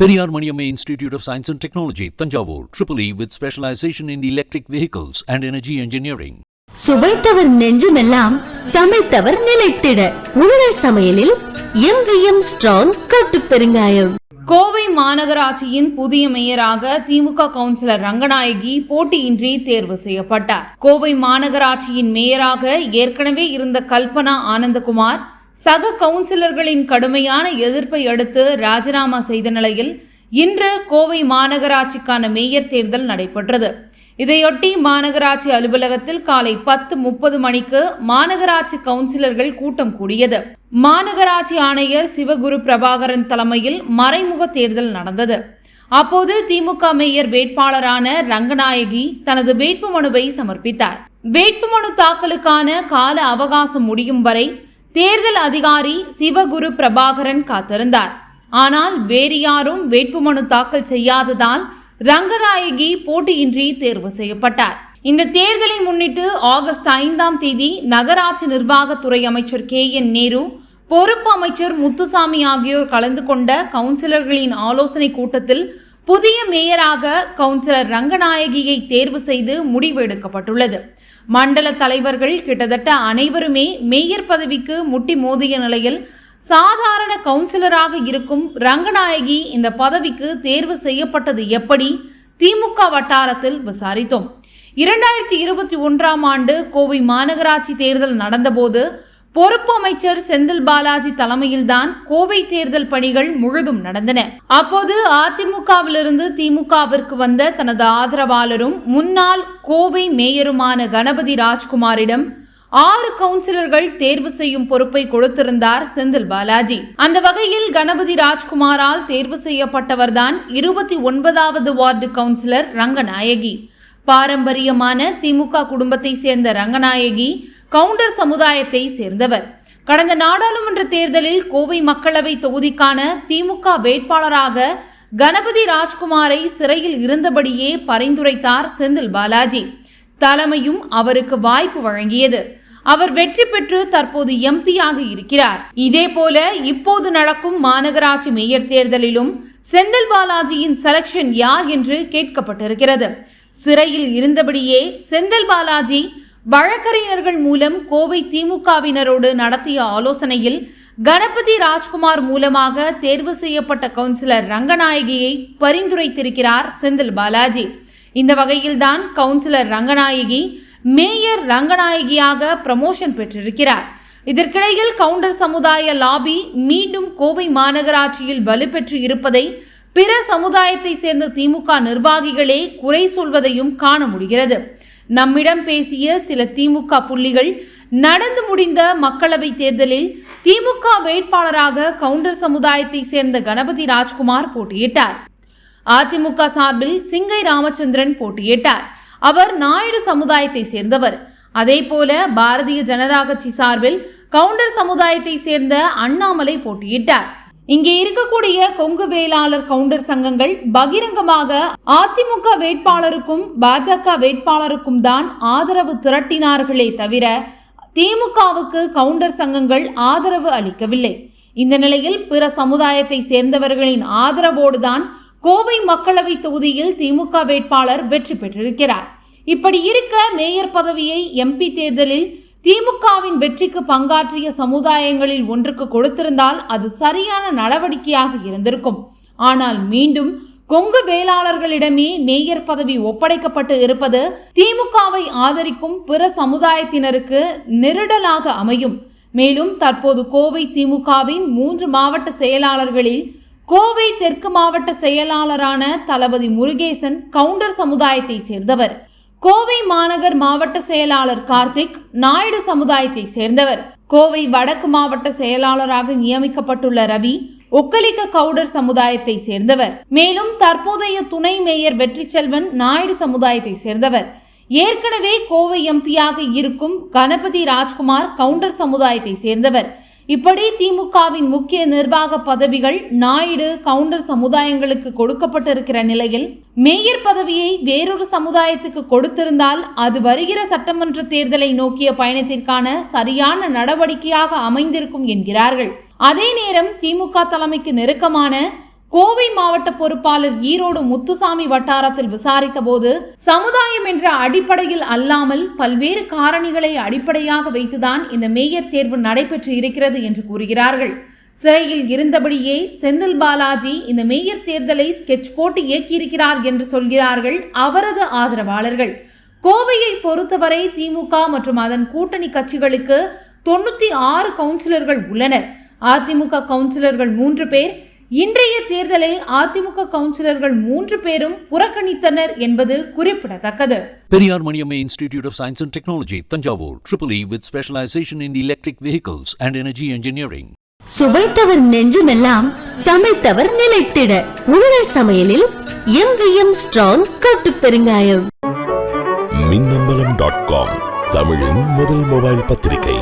Periyar Maniamma Institute of Science and Technology, Tanjavur, Triple E with specialization in electric vehicles and energy engineering. சுவைத்தவர் நெஞ்சுமெல்லாம் சமைத்தவர் நிலைத்திட. உங்கள் சமையலில் எங்கேயும் ஸ்ட்ராங் கட்டு பெருங்காயம். கோவை மாநகராட்சியின் புதிய மேயராக திமுக கவுன்சிலர் ரங்கநாயகி போட்டியின்றி தேர்வு செய்யப்பட்டார். கோவை மாநகராட்சியின் மேயராக ஏற்கனவே இருந்த கல்பனா ஆனந்தகுமார் சக கவுன்சிலர்களின் கடுமையான எதிர்ப்பை அடுத்து ராஜினாமா செய்த நிலையில் இன்று கோவை மாநகராட்சிக்கான மேயர் தேர்தல் நடைபெற்றது. இதையொட்டி மாநகராட்சி அலுவலகத்தில் காலை பத்து முப்பது மணிக்கு மாநகராட்சி கவுன்சிலர்கள் கூட்டம் கூடியது. மாநகராட்சி ஆணையர் சிவகுரு பிரபாகரன் தலைமையில் மறைமுக தேர்தல் நடந்தது. அப்போது திமுக மேயர் வேட்பாளரான ரங்கநாயகி தனது வேட்புமனுவை சமர்ப்பித்தார். வேட்புமனு தாக்கலுக்கான கால அவகாசம் முடியும் வரை தேர்தல் அதிகாரி சிவகுரு பிரபாகரன் காத்திருந்தார். ஆனால் வேறு யாரும் வேட்புமனு தாக்கல் செய்யாததால் ரங்கநாயகி போட்டியின்றி தேர்வு செய்யப்பட்டார். இந்த தேர்தலை முன்னிட்டு ஆகஸ்ட் ஐந்தாம் தேதி நகராட்சி நிர்வாகத்துறை அமைச்சர் கே. என். நேரு பொறுப்பு அமைச்சர் முத்துசாமி ஆகியோர் கலந்து கொண்ட கவுன்சிலர்களின் ஆலோசனை கூட்டத்தில் புதிய மேயராக கவுன்சிலர் ரங்கநாயகியை தேர்வு செய்து முடிவு எடுக்கப்பட்டுள்ளது. மண்டல தலைவர்கள் கிட்டத்தட்ட அனைவருமே மேயர் பதவிக்கு முட்டி மோதிய நிலையில் சாதாரண கவுன்சிலராக இருக்கும் ரங்கநாயகி இந்த பதவிக்கு தேர்வு செய்யப்பட்டது எப்படி? திமுக வட்டாரத்தில் விசாரித்தோம். இரண்டாயிரத்தி இருபத்தி ஒன்றாம் ஆண்டு கோவை மாநகராட்சி தேர்தல் நடந்தபோது பொறுப்பு அமைச்சர் செந்தில் பாலாஜி தலைமையில்தான் கோவை தேர்தல் பணிகள் முழுதும் நடந்தன. அப்போது அதிமுகவிலிருந்து திமுகவிற்கு வந்த தனது ஆதரவாளரும் முன்னாள் கோவை மேயருமான கணபதி ராஜ்குமாரிடம் ஆறு கவுன்சிலர்கள் தேர்வு செய்யும் பொறுப்பை கொடுத்திருந்தார் செந்தில் பாலாஜி. அந்த வகையில் கணபதி ராஜ்குமாரால் தேர்வு செய்யப்பட்டவர்தான் இருபத்தி ஒன்பதாவது வார்டு கவுன்சிலர் ரங்கநாயகி. பாரம்பரியமான திமுக குடும்பத்தை சேர்ந்த ரங்கநாயகி கவுண்டர் சமுதாயத்தை சேர்ந்தவர். கடந்த நாடாளுமன்ற தேர்தலில் கோவை மக்களவை தொகுதிக்கான திமுக வேட்பாளராக கணபதி ராஜ்குமாரை சிறையில் இருந்தபடியே பரிந்துரைத்தார் செந்தில் பாலாஜி. தலைமையும் அவருக்கு வாய்ப்பு வழங்கியது. அவர் வெற்றி பெற்று தற்போது எம்பியாக இருக்கிறார். இதே போல இப்போது நடக்கும் மாநகராட்சி மேயர் தேர்தலிலும் செந்தில் பாலாஜியின் செலக்ஷன் யார் என்று கேட்கப்பட்டிருக்கிறது. சிறையில் இருந்தபடியே செந்தில் பாலாஜி வழக்கறிஞர்கள் மூலம் கோவை திமுகவினரோடு நடத்திய ஆலோசனையில் கணபதி ராஜ்குமார் மூலமாக தேர்வு செய்யப்பட்ட கவுன்சிலர் ரங்கநாயகியை பரிந்துரைத்திருக்கிறார் செந்தில் பாலாஜி. இந்த வகையில்தான் கவுன்சிலர் ரங்கநாயகி மேயர் ரங்கநாயகியாக ப்ரமோஷன் பெற்றிருக்கிறார். இதற்கிடையில் கவுண்டர் சமுதாய லாபி மீண்டும் கோவை மாநகராட்சியில் வலுப்பெற்று இருப்பதை பிற சமுதாயத்தை சேர்ந்த திமுக நிர்வாகிகளே குறை சொல்வதையும் காண முடிகிறது. நம்மிடம் பேசிய சில திமுக புள்ளிகள். நடந்து முடிந்த மக்களவை தேர்தலில் திமுக வேட்பாளராக கவுண்டர் சமுதாயத்தை சேர்ந்த கணபதி ராஜ்குமார் போட்டியிட்டார். அதிமுக சார்பில் சிங்கை ராமச்சந்திரன் போட்டியிட்டார். அவர் நாயுடு சமுதாயத்தை சேர்ந்தவர். அதே போல பாரதிய ஜனதா கட்சி சார்பில் கவுண்டர் சமுதாயத்தை சேர்ந்த அண்ணாமலை போட்டியிட்டார். இங்கே இருக்கக்கூடிய கொங்கு வேளாளர் கவுண்டர் சங்கங்கள் பகிரங்கமாக அதிமுக வேட்பாளருக்கும் பாஜக வேட்பாளருக்கும் தான் ஆதரவு திரட்டினார்களே தவிர திமுகவுக்கு கவுண்டர் சங்கங்கள் ஆதரவு அளிக்கவில்லை. இந்த நிலையில் பிற சமுதாயத்தை சேர்ந்தவர்களின் ஆதரவோடுதான் கோவை மக்களவை தொகுதியில் திமுக வேட்பாளர் வெற்றி பெற்றிருக்கிறார். இப்படி இருக்க மேயர் பதவியை எம்பி தேர்தலில் திமுகவின் வெற்றிக்கு பங்காற்றிய சமுதாயங்களில் ஒன்றுக்கு கொடுத்திருந்தால் அது சரியான நடவடிக்கையாக இருந்திருக்கும். ஆனால் மீண்டும் கொங்கு வேளாளர்களிடமே மேயர் பதவி ஒப்படைக்கப்பட்டு இருப்பது திமுகவை ஆதரிக்கும் பிற சமுதாயத்தினருக்கு நெருடலாக அமையும். மேலும் தற்போது கோவை திமுகவின் மூன்று மாவட்ட செயலாளர்களில் கோவை தெற்கு மாவட்ட செயலாளரான தளபதி முருகேசன் கவுண்டர் சமுதாயத்தை சேர்ந்தவர். கோவை மாநகர் மாவட்ட செயலாளர் கார்த்திக் நாயுடு சமுதாயத்தை சேர்ந்தவர். கோவை வடக்கு மாவட்ட செயலாளராக நியமிக்கப்பட்டுள்ள ரவி ஒக்கலிக்க கவுடர் சமுதாயத்தை சேர்ந்தவர். மேலும் தற்போதைய துணை மேயர் வெற்றி செல்வன் நாயுடு சமுதாயத்தை சேர்ந்தவர். ஏற்கனவே கோவை எம்பியாக இருக்கும் கணபதி ராஜ்குமார் கவுண்டர் சமுதாயத்தை சேர்ந்தவர். இப்படி திமுகவின் முக்கிய நிர்வாக பதவிகள் நாயுடு கவுண்டர் சமுதாயங்களுக்கு கொடுக்கப்பட்டிருக்கிற நிலையில் மேயர் பதவியை வேறொரு சமுதாயத்துக்கு கொடுத்திருந்தால் அது வருகிற சட்டமன்ற தேர்தலை நோக்கிய பயணத்திற்கான சரியான நடவடிக்கையாக அமைந்திருக்கும் என்கிறார்கள். அதே நேரம் திமுக தலைமைக்கு நெருக்கமான கோவை மாவட்ட பொறுப்பாளர் ஈரோடு முத்துசாமி வட்டாரத்தில் விசாரித்த போது சமுதாயம் என்ற அடிப்படையில் அல்லாமல் பல்வேறு காரணிகளை அடிப்படையாக வைத்துதான் இந்த மேயர் தேர்வு நடைபெற்று இருக்கிறது என்று கூறுகிறார்கள். சிறையில் இருந்தபடியே செந்தில் பாலாஜி இந்த மேயர் தேர்தலை ஸ்கெட்ச் போட்டு இயக்கியிருக்கிறார் என்று சொல்கிறார்கள் அவரது ஆதரவாளர்கள். கோவையை பொறுத்தவரை திமுக மற்றும் அதன் கூட்டணி கட்சிகளுக்கு தொண்ணூத்தி ஆறு கவுன்சிலர்கள் உள்ளனர். அதிமுக கவுன்சிலர்கள் மூன்று பேர் இன்றைய தேர்தலை அதிமுக கவுன்சிலர்கள் மூன்று பேரும் புறக்கணித்தனர் என்பது குறிப்பிடத்தக்கது. Periyar Maniamma Institute of Science and Technology, Tanjavur, Triple E with specialization in electric vehicles and energy engineering. சுவைத்தவர் நெஞ்சுமெல்லாம் சமைத்தவர் நிலைத்திட. உங்கள் சமையலில் எங்கேயும் ஸ்ட்ராங் கட்டு பெருங்காயம். மின்னம்பலம் டாட் காம் தமிழின் முதல் மொபைல் பத்திரிகை.